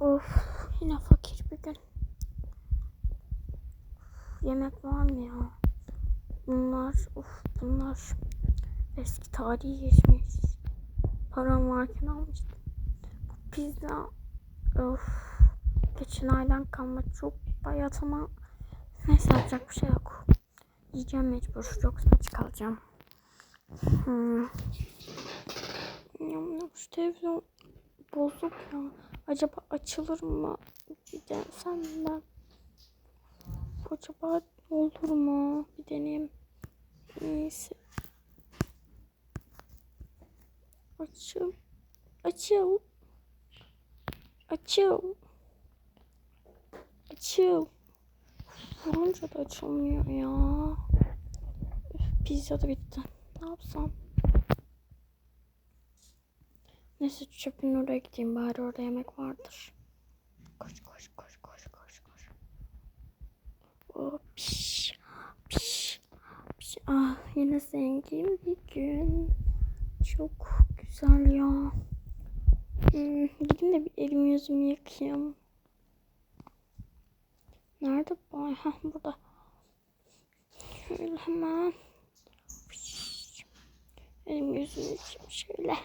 Of yine fakir bir gün. Yemek var mı ya? Bunlar of bunlar eski tarihi geçmiş. Param varken almıştım. Bu pizza of geçen aydan kalma çok bayat ama neyse yapacak bir şey yok. Yiyeceğim mecbur yoksa aç kalacağım. Hmm. Yam, Şu televizyon bozuk ya. Acaba açılır mı? Denesem ben. Acaba olur mu? Bir deneyeyim. Neyse. Açıl. Açıl. Açıl. Açıl. Vurunca da açılmıyor ya. Üf, pizza da bitti. Ne yapsam? Neyse çöpün oraya gideyim bari orada yemek vardır. Koş koş koş koş koş koş. Oh, piş, piş. Ah yine zengin bir gün. Çok güzel ya. Hmm, gideyim de bir elimi yüzümü yıkayayım. Nerede bu? Hah burada. Şöyle hemen. Piş. Elimi yüzümü yıkayayım şöyle.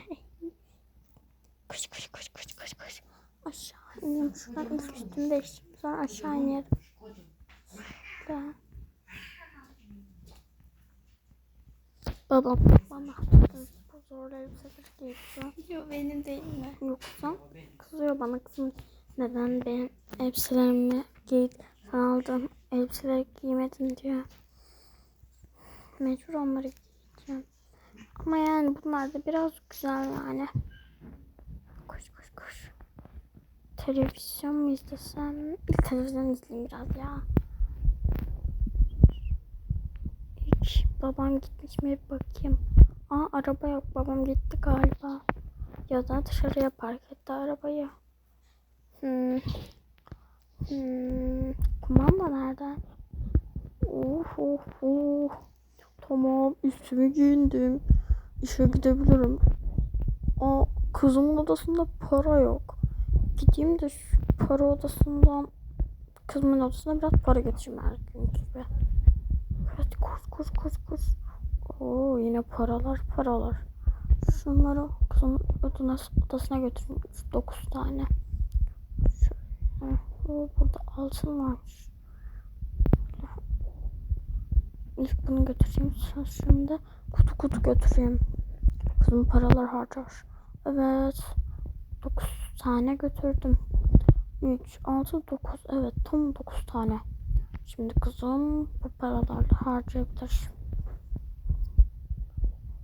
Koş koş koş koş koş koş. Aşağı ineyim. Şuradan ilk üstümü değiştireyim. Sonra aşağı inerim. Şöyle. Babam bana bu zorla elbiseleri giydiriyor. Yok benim değil mi? Yoksa kızıyor bana kızım neden benim elbiselerimi giy sen aldın elbiseleri giymedin diyor. Mecbur onları giyeceğim. Ama yani bunlar da biraz güzel yani. Koş koş koş. Televizyon mu izlesem? İlk televizyon izleyeyim biraz ya. İlk babam gitmiş mi bir bakayım. Aa araba yok babam gitti galiba. Ya da dışarıya park etti arabayı. Hmm. Hmm. Kumanda nerede? Oh oh oh. Tamam üstümü giyindim. İşe gidebilirim. Aa kızımın odasında para yok. Gideyim de şu para odasından kızımın odasına biraz para getireyim her gün gibi. Evet koş koş koş koş. Oo yine paralar paralar. Şunları kızımın odasına, götüreyim. 9 tane. Şöyle. Oo, burada altın varmış. İlk bunu götüreyim. Şimdi kutu kutu götüreyim. Kızım paralar harcar. Evet. 9 tane götürdüm. 3, 6, 9. Evet tam 9 tane. Şimdi kızım bu paralarla harcayabilir.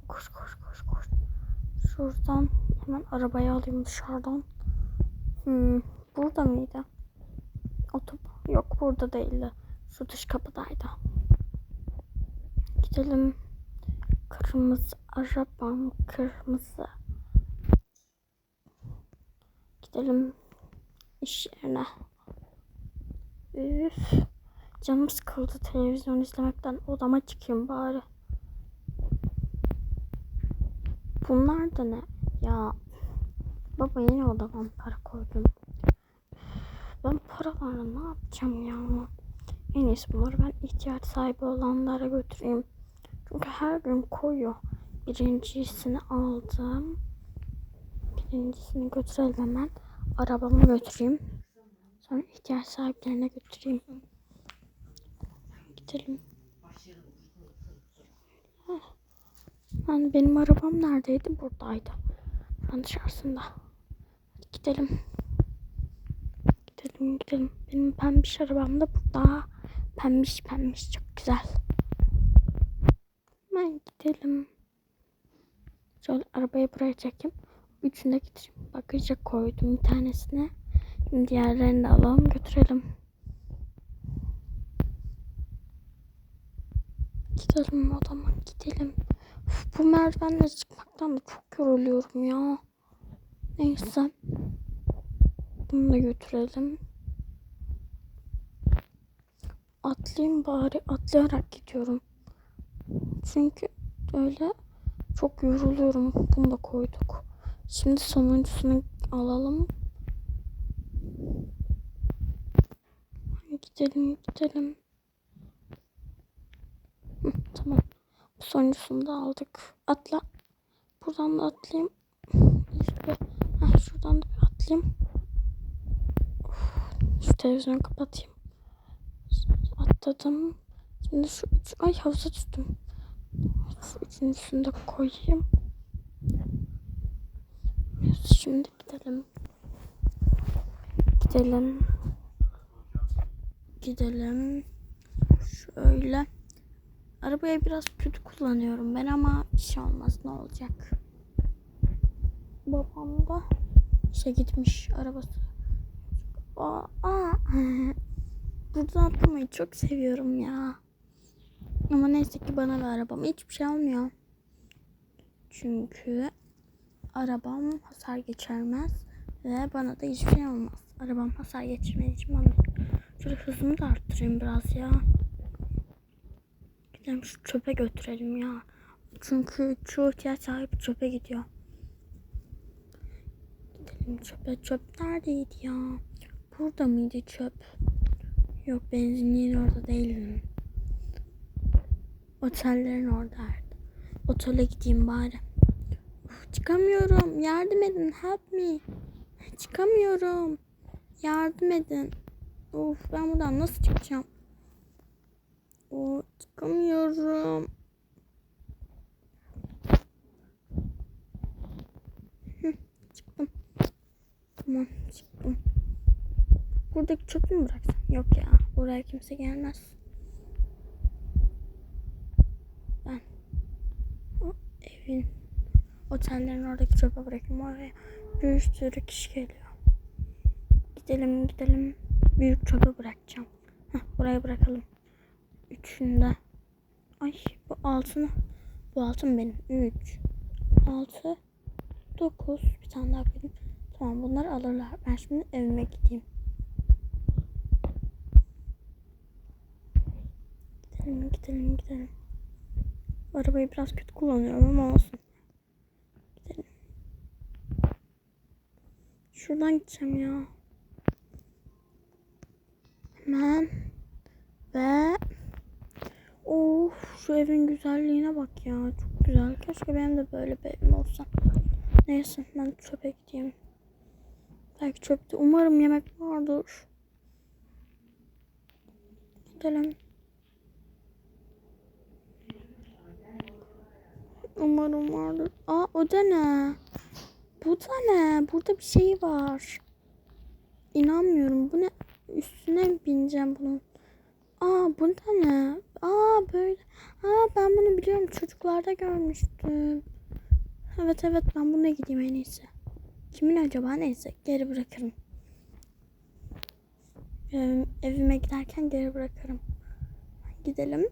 Koş koş koş koş. Şuradan hemen arabayı alayım dışarıdan. Hmm, burada mıydı? Otoban. Yok burada değildi. Şu dış kapıdaydı. Gidelim. Kırmızı arabam kırmızı. Gidelim iş yerine. Üf. Canım sıkıldı televizyon izlemekten. Odama çıkayım bari. Bunlar da ne? Ya baba yine odama para koydum. Ben paralarla ne yapacağım ya? En iyisi bunları ben ihtiyaç sahibi olanlara götüreyim. Çünkü her gün koyuyor. Birincisini aldım. Birincisini götürelim hemen. Arabamı götüreyim. Sonra ihtiyaç sahiplerine götüreyim. Gidelim. Heh. Yani benim arabam neredeydi? Buradaydı. Ben dışarısında. Gidelim. Gidelim gidelim. Benim pembiş arabam da burada. Pembiş pembiş çok güzel. Hemen gidelim. Şöyle arabayı buraya çekeyim. Üçünü de getireyim. Koydum bir tanesine. Şimdi diğerlerini de alalım götürelim. Gidelim odama gidelim. Uf, bu merdivenle çıkmaktan da çok yoruluyorum ya. Neyse. Bunu da götürelim. Atlayayım bari. Atlayarak gidiyorum. Çünkü öyle çok yoruluyorum. Bunu da koyduk. Şimdi sonuncusunu alalım. Gidelim gidelim. Hı, tamam. Bu sonuncusunu da aldık. Atla. Buradan da atlayayım. İşte, heh, şuradan da bir atlayayım. Şu televizyonu kapatayım. Atladım. Şimdi şu üç... Ay havuza düştüm. Şu üçüncüsünü de koyayım. Şimdi gidelim. Gidelim. Gidelim. Şöyle. Arabayı biraz kötü kullanıyorum ben ama bir şey olmaz ne olacak. Babam da işe gitmiş arabası. Aa, aa. Buradan atlamayı çok seviyorum ya. Ama neyse ki bana ve arabama hiçbir şey olmuyor. Çünkü arabam hasar geçirmez ve bana da hiçbir şey olmaz. Arabam hasar geçirmediği için bana Şöyle hızımı da arttırayım biraz ya. Gidelim şu çöpe götürelim ya. Çünkü çoğu ihtiyaç sahibi çöpe gidiyor. Gidelim çöpe. Çöp neredeydi ya? Burada mıydı çöp? Yok benzinliğin orada değil. Otellerin oradaydı. Otele gideyim bari. Çıkamıyorum. Yardım edin. Help me. Çıkamıyorum. Yardım edin. Of ben buradan nasıl çıkacağım? O çıkamıyorum. Çıktım. Tamam çıktım. Buradaki çöpü mü bıraksam? Yok ya. Buraya kimse gelmez. Ben o evin otellerin oradaki çöpe bırakayım oraya. Bir sürü kişi geliyor. Gidelim gidelim büyük çöpe bırakacağım. Heh, buraya bırakalım. Üçünde. Ay bu altını. Bu altın benim. Üç. Altı. Dokuz. Bir tane daha koydum. Tamam bunları alırlar. Ben şimdi evime gideyim. Gidelim gidelim gidelim. Arabayı biraz kötü kullanıyorum ama olsun. Gidelim. Şuradan gideceğim ya. Hemen. Ve Of şu evin güzelliğine bak ya. Çok güzel. Keşke benim de böyle bir evim olsa. Neyse ben çöpe gideyim. Belki çöpte. Umarım yemek vardır. Gidelim. Umarım vardır. Aa o da ne? Bu da ne? Burada bir şey var. İnanmıyorum. Bu ne? Üstüne mi bineceğim bunun? Aa bu da ne? Aa böyle. Aa ben bunu biliyorum. Çocuklarda görmüştüm. Evet evet ben buna gideyim en iyisi. Kimin acaba neyse geri bırakırım. Evim, evime giderken geri bırakırım. Gidelim.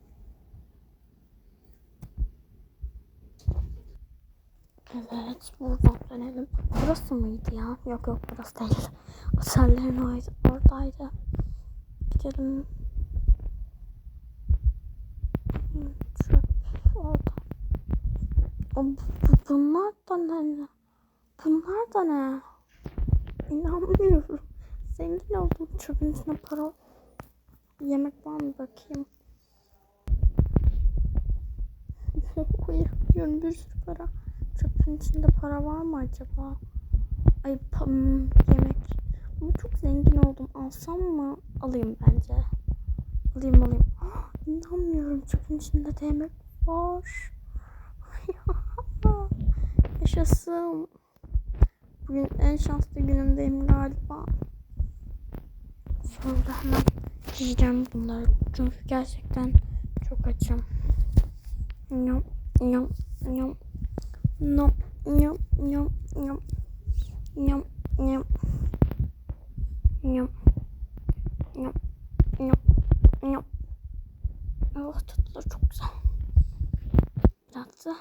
Evet buradan dönelim. Burası mıydı ya? Yok yok burası değil. Otellerin oradaydı. Gidelim. Çöp orada. O, bu, bunlar da ne? Bunlar da ne? İnanmıyorum. Zengin oldum. Çöpün içine para. Yemek var mı bakayım. Uyuyorum bir sürü para. Çöpün içinde para var mı acaba? Ay hmm, yemek. Ama çok zengin oldum. Alsam mı? Alayım bence. Alayım alayım. İnanmıyorum. Çöpün içinde de yemek var. Yaşasın. Bugün en şanslı günümdeyim galiba. Sonra hemen yiyeceğim bunları. Çünkü gerçekten çok açım. Yum yum yum. No, yum yum yum. Yum yum. Yum. Yum. Yum. Yum. Oh tatlılar çok güzel. Biraz da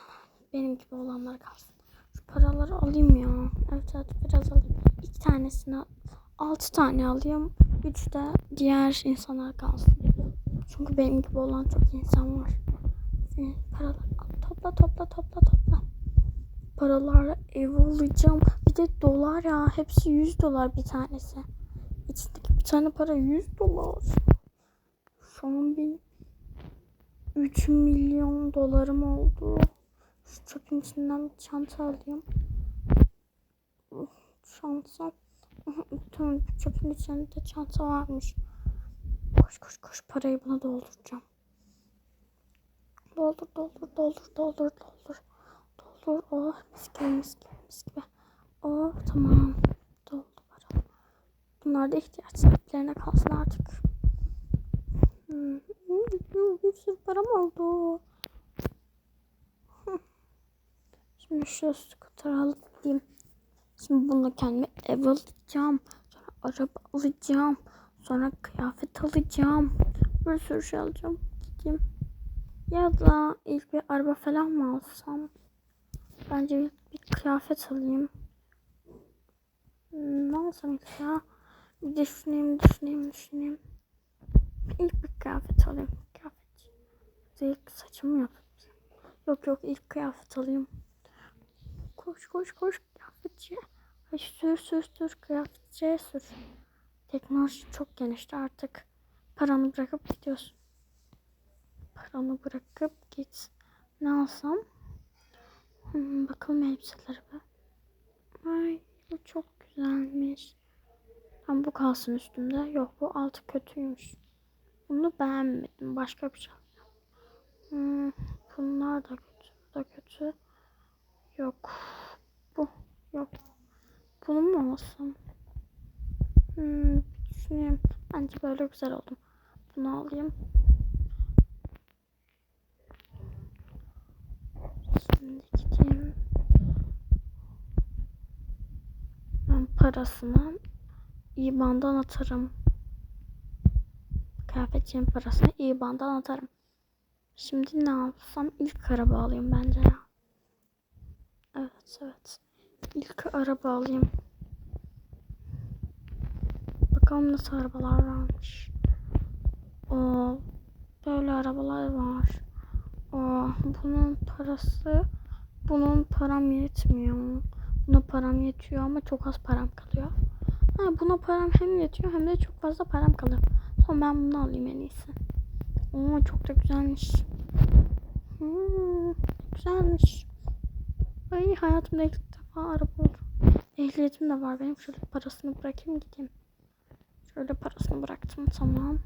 benim gibi olanlar kalsın. Şu paraları alayım ya. Evet evet biraz alayım. İki tanesini altı tane alayım. Üç de diğer insanlar kalsın. Çünkü benim gibi olan çok insan var. Al. Topla topla topla topla. Paralarla ev alacağım. Bir de dolar ya. Hepsi 100 dolar bir tanesi. içindeki bir tane para 100 dolar. Şu an benim 3 milyon dolarım oldu. Şu çöpün içinden bir çanta alayım. Çanta. Tamam çöpün içinde çanta varmış. Koş koş koş parayı buna dolduracağım. Doldur doldur doldur doldur doldur. Gibi mis gibi mis gibi. Oh tamam. Doldu para. Bunlar da ihtiyaç sahiplerine kalsın artık. Hmm, Bir sürü param oldu. Şimdi şu skuteri alıp. Şimdi bununla kendime ev alacağım. Sonra araba alacağım. Sonra kıyafet alacağım. Bir sürü şey alacağım. Gideyim. Ya da ilk bir araba falan mı alsam? Bence bir, kıyafet alayım. Hmm, Ne alsam ilk ya? Bir düşüneyim, düşüneyim, düşüneyim. İlk bir kıyafet alayım. Kıyafet. İlk saçımı yap. Yok yok ilk kıyafet alayım. Koş koş koş kıyafetçiye. Ay sür sür sür kıyafetçiye sür. Teknoloji çok gelişti artık. Paranı bırakıp gidiyorsun. Paranı bırakıp git. Ne alsam? Hmm, bakalım elbiselere be. Ay bu çok güzelmiş. Tam bu kalsın üstümde. Yok bu altı kötüymüş. Bunu beğenmedim. Başka bir şey. Hmm, bunlar da kötü. Bu da kötü. Yok. Bu. Yok. Bunu mu alsam? Hmm, düşüneyim. Bence böyle güzel oldum. Bunu alayım. Şimdi gideyim. Ben parasını IBAN'dan atarım. Kıyafetçinin parasını IBAN'dan atarım. Şimdi ne yapsam? İlk araba alayım bence ya. Evet evet. İlk araba alayım. Bakalım nasıl arabalar varmış. O böyle arabalar var. O bunun parası bunun param yetmiyor. Buna param yetiyor ama çok az param kalıyor. Ha, buna param hem yetiyor hem de çok fazla param kalıyor. Tamam ben bunu alayım en iyisi. Oo çok da güzelmiş. Hmm, güzelmiş. Ay hayatımda ilk defa araba oldu. Ehliyetim de var benim. Şöyle parasını bırakayım gideyim. Şöyle parasını bıraktım tamam.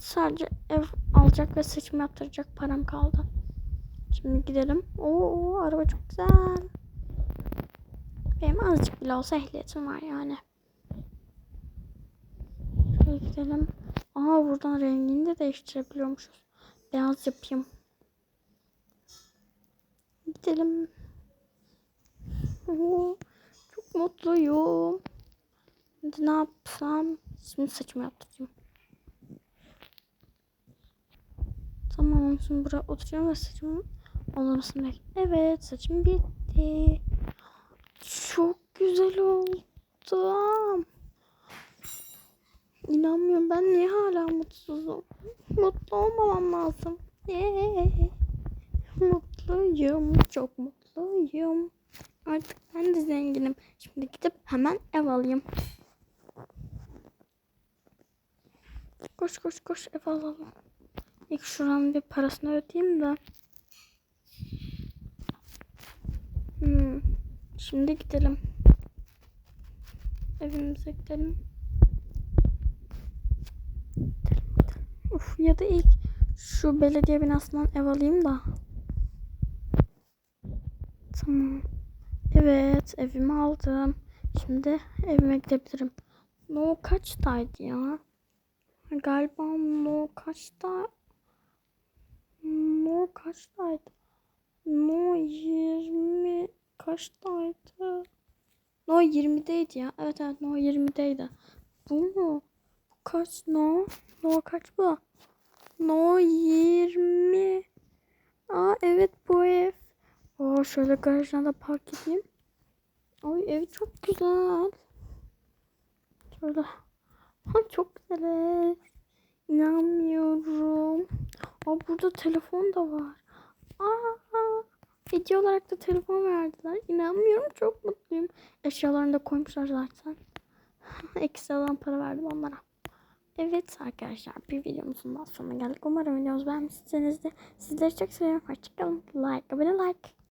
Sadece ev alacak ve seçim yaptıracak param kaldı. Şimdi gidelim. Oo araba çok güzel. Benim azıcık bile olsa ehliyetim var yani. Şöyle gidelim. Aa buradan rengini de değiştirebiliyormuşuz. Beyaz yapayım. Gidelim. Oo, çok mutluyum. Şimdi ne yapsam? Şimdi saçımı yaptıracağım. Tamam şimdi buraya oturacağım ve saçımın olmasını bekliyorum. Evet saçım bitti. Çok güzel oldum. İnanmıyorum ben niye hala mutsuzum? Mutlu olmamam lazım. Yeah. Mutluyum, çok mutluyum. Artık ben de zenginim. Şimdi gidip hemen ev alayım. Koş koş koş ev alalım. İlk şuranın bir parasını ödeyeyim de. Hmm. Şimdi gidelim. Evimize gidelim. Gidelim. Uf ya da ilk şu belediye binasından ev alayım da. Tamam. Evet evimi aldım. Şimdi evime gidebilirim. No kaçtaydı ya? Galiba no kaçta? No kaçtaydı? No 20 kaçtaydı? No 20'deydi ya. Evet evet no 20'deydi. Bu mu? Bu kaç no? No kaç bu? No 20. Aa evet bu ev. Oo şöyle garajına da park edeyim. Ay ev çok güzel. Şöyle. Ha, çok güzel ev. İnanmıyorum. Aa burada telefon da var. Aa hediye olarak da telefon verdiler. İnanmıyorum çok mutluyum. Eşyalarını da koymuşlar zaten. Ekstradan para verdim onlara. Evet arkadaşlar bir videomuzun daha sonuna geldik. Umarım videomuzu beğenmişsinizdir. Sizleri çok seviyorum. Hoşçakalın. Like, abone like.